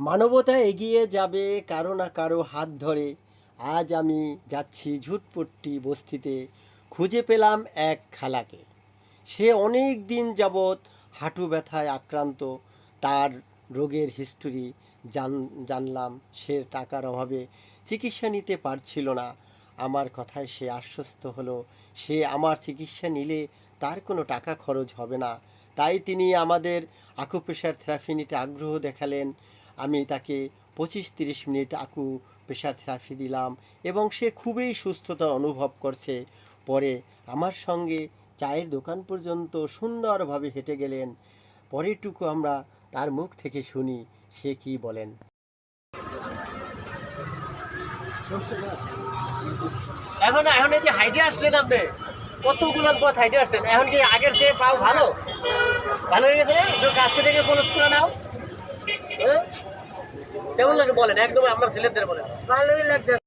মানবতা এগিয়ে যাবে কারও না কারও হাত ধরে। আজ আমি যাচ্ছি ঝুটপট্টি বস্তিতে, খুঁজে পেলাম এক খালাকে। সে অনেক দিন যাবৎ হাঁটু ব্যথায় আক্রান্ত। তার রোগের হিস্টোরি জান, জানলাম। সে টাকার অভাবে চিকিৎসা নিতে পারছিল না। আমার কথায় সে আশ্বস্ত হলো, সে আমার চিকিৎসা নিলে তার কোনো টাকা খরচ হবে না। তাই তিনি আমাদের আকুপ্রেশার থেরাপি নিতে আগ্রহ দেখালেন। আমি তাকে পঁচিশ তিরিশ মিনিট আকু প্রেশার থেরাপি দিলাম এবং সে খুবই সুস্থতা অনুভব করছে। পরে আমার সঙ্গে চায়ের দোকান পর্যন্ত সুন্দরভাবে হেঁটে গেলেন। পরেরটুকু আমরা তার মুখ থেকে শুনি, সে কি বলেন। এখন এখন এই যে হাইটে আসলেন আপনি, কতগুলো পথ হাইটে আসছেন? এখন কি আগের চেয়ে পাও ভালো? ভালো হয়ে গেছে? কাছে থেকে পোলস করে নাও। হ্যাঁ? কেমন লাগে বলেন? একদম আমার ছেলেদের বলেন। ভালোই লাগছে।